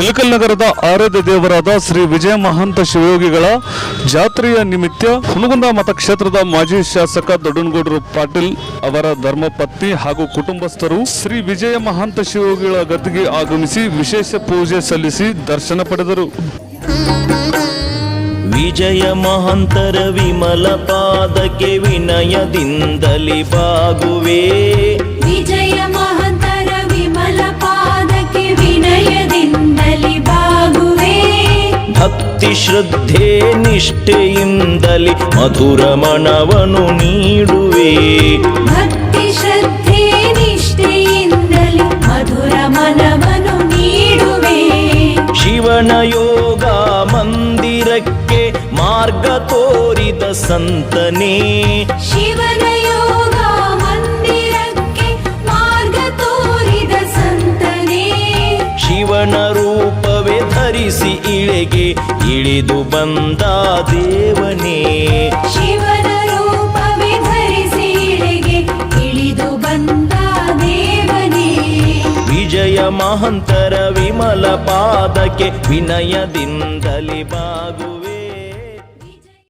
ಇಳಕಲ್ ನಗರದ ಆರಾಧ್ಯ ದೇವರಾದ ಶ್ರೀ ವಿಜಯ ಮಹಾಂತ ಶಿವಯೋಗಿಗಳ ಜಾತ್ರೆಯ ನಿಮಿತ್ತ ಹುನಗುಂದ ಮತಕ್ಷೇತ್ರದ ಮಾಜಿ ಶಾಸಕ ದೊಡ್ಡನಗೌಡರು ಪಾಟೀಲ್ ಅವರ ಧರ್ಮಪತ್ನಿ ಹಾಗೂ ಕುಟುಂಬಸ್ಥರು ಶ್ರೀ ವಿಜಯ ಮಹಾಂತ ಶಿವಯೋಗಿಗಳ ಗದ್ದಿಗೆ ಆಗಮಿಸಿ ವಿಶೇಷ ಪೂಜೆ ಸಲ್ಲಿಸಿ ದರ್ಶನ ಪಡೆದರು. ವಿಜಯ ಮಹಂತರ ವಿಮಲ ಪಾದಕ್ಕೆ ವಿನಯದಿಂದಲಿ ಬಾಗುವೆ. ಭಕ್ತಿ ಶ್ರದ್ಧೆ ನಿಷ್ಠೆಯಿಂದಲಿ ಮಧುರ ಮನವನು ನೀಡುವೆ. ಭಕ್ತಿ ಶ್ರದ್ಧೆ ನಿಷ್ಠೆಯಿಂದಲಿ ಮಧುರ ಮನವನು ನೀಡುವೆ. ಶಿವನ ಯೋಗ ಮಂದಿರಕ್ಕೆ ಮಾರ್ಗ ತೋರಿದ ಸಂತನೇ. ಶಿವನ ಧರಿಸಿ ಇಳೆಗೆ ಇಳಿದು ಬಂದ ದೇವನೇ. ಶಿವನ ರೂಪವೇ ಧರಿಸಿ ಇಳೆಗೆ ಇಳಿದು ಬಂದ ದೇವನೇ. ವಿಜಯ ಮಹಂತರ ವಿಮಲ ಪಾದಕ್ಕೆ ವಿನಯದಿಂದಲಿ ಬಾಗುವೆ.